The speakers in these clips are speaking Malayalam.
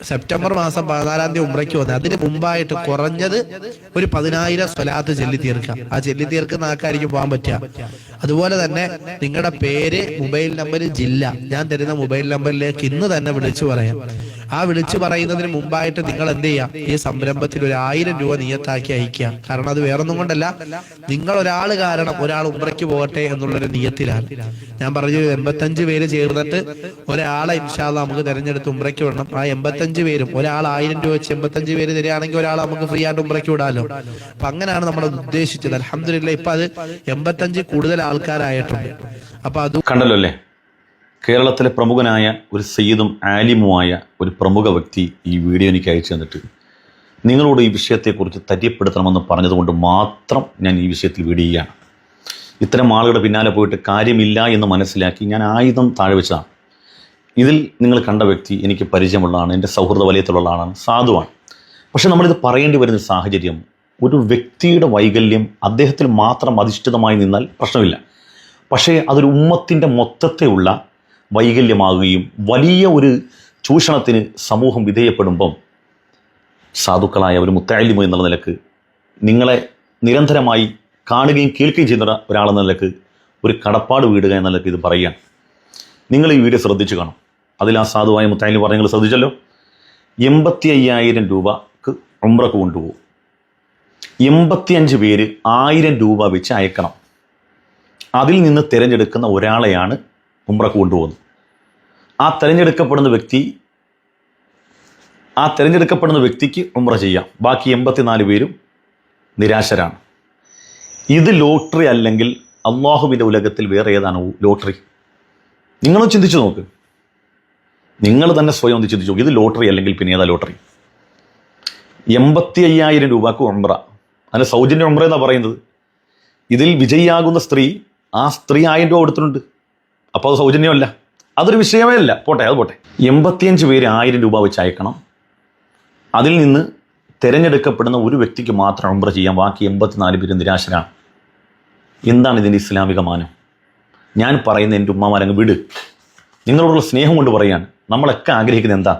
സെപ്റ്റംബർ മാസം പതിനാലാം തീയതി ഉംറയ്ക്ക് വന്നത് അതിന് മുമ്പായിട്ട് കുറഞ്ഞത് ഒരു പതിനായിരം സ്വലാത്ത് ചെല്ലി തീർക്കാം ആ ചെല്ലി തീർക്കുന്ന ആൾക്കാർക്ക് പോകാൻ പറ്റുക. അതുപോലെ തന്നെ നിങ്ങളുടെ പേര് മൊബൈൽ നമ്പർ ജില്ല. ഞാൻ തരുന്ന മൊബൈൽ നമ്പറിലേക്ക് ഇന്ന് തന്നെ വിളിച്ചു പറയാം. ആ വിളിച്ചു പറയുന്നതിന് മുമ്പായിട്ട് നിങ്ങൾ എന്ത് ചെയ്യാം? ഈ സംരംഭത്തിൽ ഒരു ആയിരം രൂപ നിയത്താക്കി അയക്കുക കാരണം അത് വേറൊന്നും കൊണ്ടല്ല. നിങ്ങൾ ഒരാൾ കാരണം ഒരാൾ ഉമ്രയ്ക്ക് പോകട്ടെ എന്നുള്ളൊരു നിയത്തിലാണ്. ഞാൻ പറഞ്ഞു എൺപത്തഞ്ച് പേര് ചേർന്നിട്ട് ഒരാളെ ഇൻഷാല്ല നമുക്ക് തിരഞ്ഞെടുത്ത് ഉമ്രയ്ക്ക് വിടണം. ആ എൺപത്തഞ്ച് പേരും ഒരാൾ ആയിരം രൂപ വെച്ച് എൺപത്തഞ്ച് പേര് തരികയാണെങ്കിൽ ഒരാൾ നമുക്ക് ഫ്രീ ആയിട്ട് ഉമ്രയ്ക്ക് വിടാലോ? അപ്പൊ അങ്ങനെയാണ് നമ്മൾ ഉദ്ദേശിച്ചത്. അലഹമില്ല ഇപ്പൊ അത് എൺപത്തഞ്ച് കൂടുതൽ ആൾക്കാരായിട്ടുണ്ട്. അപ്പൊ അത് കണ്ടല്ലോ അല്ലേ? കേരളത്തിലെ പ്രമുഖനായ ഒരു സയ്യിദും ആലിമുമായ ഒരു പ്രമുഖ വ്യക്തി ഈ വീഡിയോ എനിക്ക് അയച്ചു തന്നിട്ട് നിങ്ങളോട് ഈ വിഷയത്തെക്കുറിച്ച് തര്യപ്പെടുത്തണമെന്ന് പറഞ്ഞതുകൊണ്ട് മാത്രം ഞാൻ ഈ വിഷയത്തിൽ വീഡിയോ ഇത്തരം ആളുകളുടെ പിന്നാലെ പോയിട്ട് കാര്യമില്ല എന്ന് മനസ്സിലാക്കി ഞാൻ ആയുധം താഴെ വെച്ചതാണ്. ഇതിൽ നിങ്ങൾ കണ്ട വ്യക്തി എനിക്ക് പരിചയമുള്ളതാണ് എന്റെ സൗഹൃദ വലയത്തിലുള്ള ആളാണ് സാധുവാണ്. പക്ഷേ നമ്മളിത് പറയേണ്ടി വരുന്ന സാഹചര്യം ഒരു വ്യക്തിയുടെ വൈകല്യം അദ്ദേഹത്തിൽ മാത്രം അധിഷ്ഠിതമായി നിന്നാൽ പ്രശ്നമില്ല. പക്ഷേ അതൊരു ഉമ്മത്തിന്റെ മൊത്തത്തെയുള്ള വൈകല്യമാകുകയും വലിയ ഒരു ചൂഷണത്തിന് സമൂഹം വിധേയപ്പെടുമ്പം സാധുക്കളായ ഒരു മുത്താലിമു എന്നുള്ള നിലയ്ക്ക് നിങ്ങളെ നിരന്തരമായി കാണുകയും കേൾക്കുകയും ചെയ്യുന്ന ഒരാളെന്ന നിലയ്ക്ക് ഒരു കടപ്പാട് വീടുക എന്ന നിലയ്ക്ക് ഇത് പറയുകയാണ്. നിങ്ങൾ ഈ വീഡിയോ ശ്രദ്ധിച്ചു കാണും. അതിൽ ആ സാധുവായ മുത്താലിം പറഞ്ഞ നിങ്ങൾ ശ്രദ്ധിച്ചല്ലോ? എൺപത്തി അയ്യായിരം രൂപക്ക് ഉംറക്ക് കൊണ്ടുപോകും. എൺപത്തിയഞ്ച് പേര് ആയിരം രൂപ വെച്ച് അയക്കണം. അതിൽ നിന്ന് തിരഞ്ഞെടുക്കുന്ന ഒരാളെയാണ് ഉംറക്ക് കൊണ്ടുപോകുന്നു. ആ തിരഞ്ഞെടുക്കപ്പെടുന്ന വ്യക്തി ആ തിരഞ്ഞെടുക്കപ്പെടുന്ന വ്യക്തിക്ക് ഉംറ ചെയ്യാം. ബാക്കി എൺപത്തിനാല് പേരും നിരാശരാണ്. ഇത് ലോട്ടറി അല്ലെങ്കിൽ അള്ളാഹുവിന്റെ ഉലകത്തിൽ വേറെ ഏതാണ് ലോട്ടറി? നിങ്ങളും ചിന്തിച്ചു നോക്ക്. നിങ്ങൾ തന്നെ സ്വയം ഒന്ന് ചിന്തിച്ചു നോക്ക്. ഇത് ലോട്ടറി അല്ലെങ്കിൽ പിന്നെ ഏതാ ലോട്ടറി? എൺപത്തി അയ്യായിരം രൂപക്ക് ഉംറ. അതിന് സൗജന്യ ഉംറ എന്നാണ് പറയുന്നത്? ഇതിൽ വിജയിയാകുന്ന സ്ത്രീ ആ സ്ത്രീ ആയിരം രൂപ കൊടുത്തിട്ടുണ്ട്. അപ്പോൾ അത് സൗജന്യമല്ല. അതൊരു വിഷയമേ അല്ല. പോട്ടെ അത് പോട്ടെ. എൺപത്തിയഞ്ച് പേര് ആയിരം രൂപ വെച്ച് അയക്കണം. അതിൽ നിന്ന് തിരഞ്ഞെടുക്കപ്പെടുന്ന ഒരു വ്യക്തിക്ക് മാത്രം ഉംറ ചെയ്യാം. ബാക്കി എൺപത്തിനാല് പേര് നിരാശരാണ്. എന്താണ് ഇതിന്റെ ഇസ്ലാമിക മാനം? ഞാൻ പറയുന്ന എന്റെ ഉമ്മമാരങ്ങ് വിട്. നിങ്ങളോടുള്ള സ്നേഹം കൊണ്ട് പറയാണ്. നമ്മളൊക്കെ ആഗ്രഹിക്കുന്നത് എന്താ?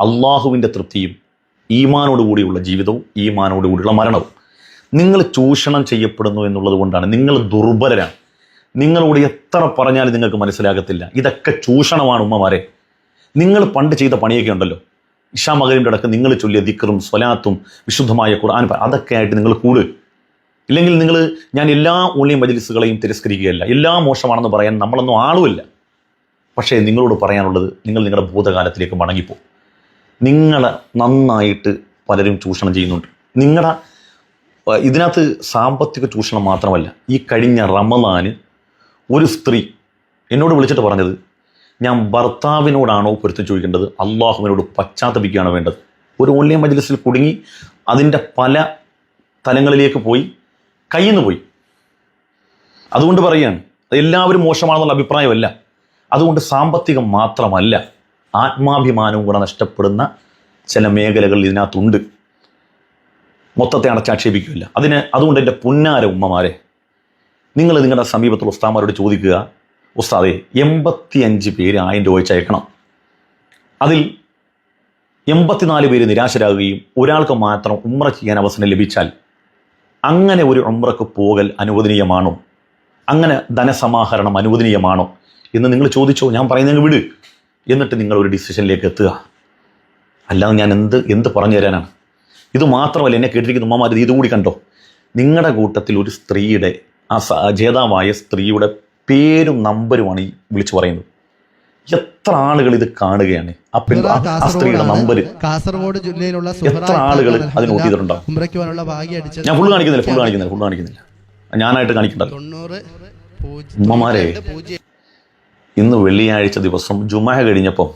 അള്ളാഹുവിന്റെ തൃപ്തിയും ഈമാനോടുകൂടിയുള്ള ജീവിതവും ഈമാനോടുകൂടിയുള്ള മരണവും. നിങ്ങൾ ചൂഷണം ചെയ്യപ്പെടുന്നു എന്നുള്ളത് കൊണ്ടാണ്. നിങ്ങൾ ദുർബലരാണ്. നിങ്ങളോട് എത്ര പറഞ്ഞാലും നിങ്ങൾക്ക് മനസ്സിലാകത്തില്ല. ഇതൊക്കെ ചൂഷണമാണ് ഉമ്മമാരെ. നിങ്ങൾ പണ്ട് ചെയ്ത പണിയൊക്കെ ഉണ്ടല്ലോ. ഇഷാ മകരിന്റെ അടക്കം നിങ്ങൾ ചൊല്ലിയ ദിക്കറും സ്വലാത്തും വിശുദ്ധമായ ഖുർആൻ അതൊക്കെ ആയിട്ട് നിങ്ങൾ കൂട്. ഇല്ലെങ്കിൽ നിങ്ങൾ ഞാൻ എല്ലാ ഓൺലൈൻ മജലിസുകളെയും തിരസ്കരിക്കുകയല്ല. എല്ലാം മോശമാണെന്ന് പറയാൻ നമ്മളൊന്നും ആളുമില്ല. പക്ഷേ നിങ്ങളോട് പറയാനുള്ളത് നിങ്ങൾ നിങ്ങളുടെ ഭൂതകാലത്തിലേക്ക് മടങ്ങിപ്പോ. നിങ്ങളെ നന്നായിട്ട് പലരും ചൂഷണം ചെയ്യുന്നുണ്ട്. നിങ്ങളുടെ ഇതിനകത്ത് സാമ്പത്തിക ചൂഷണം മാത്രമല്ല ഈ കഴിഞ്ഞ റമദാന് ഒരു സ്ത്രീ എന്നോട് വിളിച്ചിട്ട് പറഞ്ഞത് ഞാൻ ഭർത്താവിനോടാണോ പൊരുത്തം ചോദിക്കേണ്ടത്? അള്ളാഹുവിനോട് പശ്ചാത്തപിക്കുകയാണ് വേണ്ടത്? ഒരു ഓൺലൈൻ മജ്ലിസിൽ കുടുങ്ങി അതിന്റെ പല തലങ്ങളിലേക്ക് പോയി കയ്യിൽ നിന്ന് പോയി. അതുകൊണ്ട് പറയുകയാണ് എല്ലാവരും മോശമാണെന്നുള്ള അഭിപ്രായമല്ല. അതുകൊണ്ട് സാമ്പത്തികം മാത്രമല്ല ആത്മാഭിമാനവും കൂടെ നഷ്ടപ്പെടുന്ന ചില മേഖലകൾ ഇതിനകത്തുണ്ട്. മൊത്തത്തെ അടച്ചാക്ഷേപിക്കില്ല അതിന് അതുകൊണ്ട് എന്റെ പുന്നാര ഉമ്മമാരെ നിങ്ങൾ നിങ്ങളുടെ സമീപത്തുള്ള ഉസ്താമാരോട് ചോദിക്കുക ഉസ്താദെ എൺപത്തിയഞ്ച് പേര് ആയിരം രൂപ വെച്ച് അയക്കണം. അതിൽ എൺപത്തിനാല് പേര് നിരാശരാകുകയും ഒരാൾക്ക് മാത്രം ഉമ്ര ചെയ്യാൻ അവസരം ലഭിച്ചാൽ അങ്ങനെ ഒരു ഉമ്രക്ക് പോകൽ അനുവദനീയമാണോ? അങ്ങനെ ധനസമാഹരണം അനുവദനീയമാണോ? എന്ന് നിങ്ങൾ ചോദിച്ചോ ഞാൻ പറയുന്നത് വിട്. എന്നിട്ട് നിങ്ങൾ ഒരു ഡിസിഷനിലേക്ക് എത്തുക. അല്ലാതെ ഞാൻ എന്ത് എന്ത് പറഞ്ഞു തരാനാണ്? ഇത് മാത്രമല്ല എന്നെ കേട്ടിരിക്കുന്ന ഉമ്മമാർ ഇത് ഇതുകൂടി കണ്ടോ? നിങ്ങളുടെ കൂട്ടത്തിൽ ഒരു സ്ത്രീയുടെ ആ സ- ജേതാവായ സ്ത്രീയുടെ പേരും നമ്പരുമാണ് ഈ വിളിച്ചു പറയുന്നത്. എത്ര ആളുകൾ ഇത് കാണുകയാണ്? ആ പെൺ ആ- സ്ത്രീയുടെ നമ്പർ കാസർഗോഡ് ജില്ലയിലുള്ള എത്ര ആളുകൾ അതിന് നോട്ട് ചെയ്തിട്ടുണ്ടാവും ഞാൻ ഫുള്ള് കാണിക്കുന്നില്ല ഫുള്ള് കാണിക്കുന്നില്ല ഫുള്ള് കാണിക്കുന്നില്ല. ഞാനായിട്ട് പൂജ്യം ഉമ്മമാരെ ഇന്ന് വെള്ളിയാഴ്ച ദിവസം ജുമഹ കഴിഞ്ഞപ്പം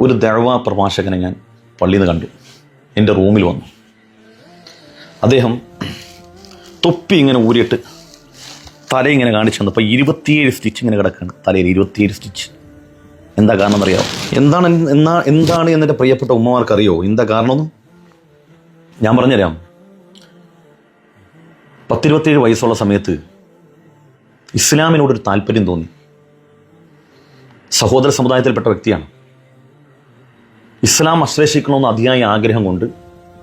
ഒരു ദഴവ പ്രഭാഷകനെ ഞാൻ പള്ളിയിൽ നിന്ന് കണ്ടു. എന്റെ റൂമിൽ വന്നു. അദ്ദേഹം തൊപ്പി ഇങ്ങനെ ഊരിയിട്ട് തല ഇങ്ങനെ കാണിച്ചു അപ്പോൾ ഇരുപത്തിയേഴ് സ്റ്റിച്ച് ഇങ്ങനെ കിടക്കുകയാണ് തലയിൽ ഇരുപത്തിയേഴ് സ്റ്റിച്ച്. എന്താ കാരണം എന്നറിയാമോ എന്താണ് എന്നാ എന്താണ് എന്നെ പ്രിയപ്പെട്ട ഉമ്മമാർക്കറിയോ? എന്താ കാരണമെന്ന്? ഞാൻ പറഞ്ഞുതരാം. പത്തിരുപത്തേഴ് വയസ്സുള്ള സമയത്ത് ഇസ്ലാമിനോടൊരു താല്പര്യം തോന്നി. സഹോദര സമുദായത്തിൽപ്പെട്ട വ്യക്തിയാണ്. ഇസ്ലാം ആശ്ലേഷിക്കണമെന്ന് അതിയായ ആഗ്രഹം കൊണ്ട്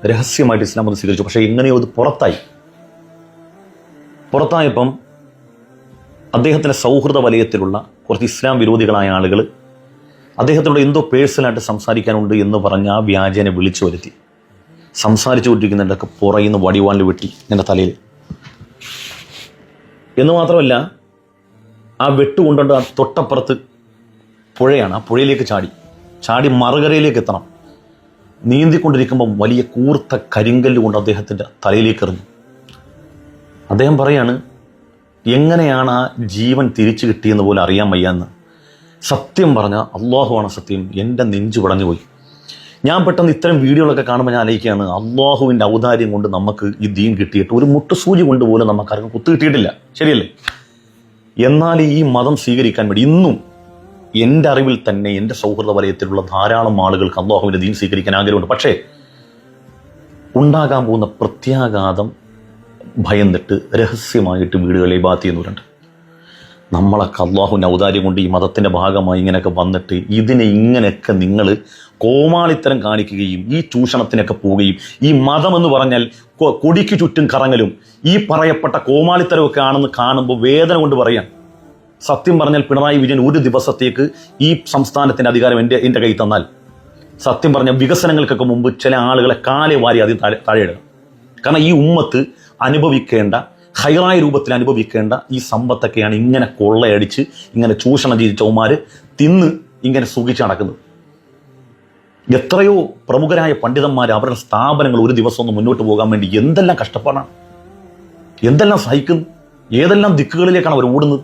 രഹസ്യമായിട്ട് ഇസ്ലാം അത് സ്വീകരിച്ചു. പക്ഷേ എങ്ങനെയോ അത് പുറത്തായി. പുറത്തായപ്പം അദ്ദേഹത്തിന്റെ സൗഹൃദ വലയത്തിലുള്ള കുറച്ച് ഇസ്ലാം വിരോധികളായ ആളുകൾ അദ്ദേഹത്തിനോട് എന്തോ പേഴ്സണലായിട്ട് സംസാരിക്കാനുണ്ട് എന്ന് പറഞ്ഞ് ആ വ്യാജനെ വിളിച്ചു വരുത്തി. സംസാരിച്ചു കൊണ്ടിരിക്കുന്നുണ്ടൊക്കെ പുറയുന്ന വടിവാളിൽ വെട്ടി എന്റെ തലയിൽ. എന്ന് മാത്രമല്ല ആ വെട്ടുകൊണ്ടുകൊണ്ട് ആ തൊട്ടപ്പുറത്ത് പുഴയാണ് ആ പുഴയിലേക്ക് ചാടി. ചാടി മറുകരയിലേക്ക് എത്തണം. നീന്തിക്കൊണ്ടിരിക്കുമ്പോൾ വലിയ കൂർത്ത കരിങ്കല്ല് കൊണ്ട് അദ്ദേഹത്തിന്റെ തലയിലേക്ക് എറിഞ്ഞു. അദ്ദേഹം പറയാണ് എങ്ങനെയാണ് ആ ജീവൻ തിരിച്ചു കിട്ടിയെന്ന് പോലും അറിയാൻ വയ്യാന്ന്? സത്യം പറഞ്ഞ അള്ളാഹുവാണ് സത്യം. എന്റെ നെഞ്ചു പടഞ്ഞു പോയി ഞാൻ പെട്ടെന്ന് ഇത്തരം വീഡിയോകളൊക്കെ കാണുമ്പോൾ ഞാൻ ആലോചിക്കുകയാണ് അള്ളാഹുവിന്റെ ഔദാര്യം കൊണ്ട് നമുക്ക് ഈ ദീൻ കിട്ടിയിട്ട് ഒരു മുട്ടുസൂചി കൊണ്ട് പോലും നമുക്കാർക്കും കുത്തു കിട്ടിയിട്ടില്ല. ശരിയല്ലേ? എന്നാൽ ഈ മതം സ്വീകരിക്കാൻ വേണ്ടി ഇന്നും എന്റെ അറിവിൽ തന്നെ എന്റെ സൗഹൃദ വലയത്തിലുള്ള ധാരാളം ആളുകൾക്ക് അള്ളാഹുവിന്റെ ദീൻ സ്വീകരിക്കാൻ ആഗ്രഹമുണ്ട്. പക്ഷേ ഉണ്ടാകാൻ പോകുന്ന പ്രത്യാഘാതം ഭയന്നിട്ട് രഹസ്യമായിട്ട് വീടുകളിൽ ബാത്ത് ചെയ്യുന്നവരുണ്ട്. നമ്മളൊക്കെ അള്ളാഹുവിന്റെ ഔദാര്യം കൊണ്ട് ഈ മതത്തിന്റെ ഭാഗമായി ഇങ്ങനെയൊക്കെ വന്നിട്ട് ഇതിനെ ഇങ്ങനെയൊക്കെ നിങ്ങൾ കോമാളിത്തരം കാണിക്കുകയും ഈ ചൂഷണത്തിനൊക്കെ പോവുകയും ഈ മതം എന്ന് പറഞ്ഞാൽ കൊടിക്ക് ചുറ്റും കറങ്ങലും ഈ പറയപ്പെട്ട കോമാളിത്തരമൊക്കെ ആണെന്ന് കാണുമ്പോൾ വേദന കൊണ്ട് പറയാം. സത്യം പറഞ്ഞാൽ പിണറായി വിജയൻ ഒരു ദിവസത്തേക്ക് ഈ സംസ്ഥാനത്തിന്റെ അധികാരം എന്റെ എന്റെ കയ്യിൽ തന്നാൽ സത്യം പറഞ്ഞാൽ വികസനങ്ങൾക്കൊക്കെ മുമ്പ് ചില ആളുകളെ കാലേ വാരി ആദ്യം താഴെ താഴെ ഇടണം. കാരണം ഈ ഉമ്മത്ത് അനുഭവിക്കേണ്ട ഹൈറായ രൂപത്തിൽ അനുഭവിക്കേണ്ട ഈ സമ്പത്തൊക്കെയാണ് ഇങ്ങനെ കൊള്ളയടിച്ച് ഇങ്ങനെ ചൂഷണം ചെയ്ത് ചൗമാര് തിന്ന് ഇങ്ങനെ സുഖിച്ച് നടക്കുന്നത്. എത്രയോ പ്രമുഖരായ പണ്ഡിതന്മാർ അവരുടെ സ്ഥാപനങ്ങൾ ഒരു ദിവസം ഒന്ന് മുന്നോട്ട് പോകാൻ വേണ്ടി എന്തെല്ലാം കഷ്ടപ്പാടാണ്. എന്തെല്ലാം സഹിക്കുന്നു. ഏതെല്ലാം ദിക്കുകളിലേക്കാണ് അവർ ഓടുന്നത്.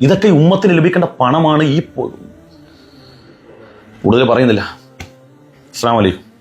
ഇതൊക്കെ ഉമ്മത്തിന് ലഭിക്കേണ്ട പണമാണ് ഈ കൂടുതൽ പറയുന്നില്ല. അസ്സാം വലൈക്കും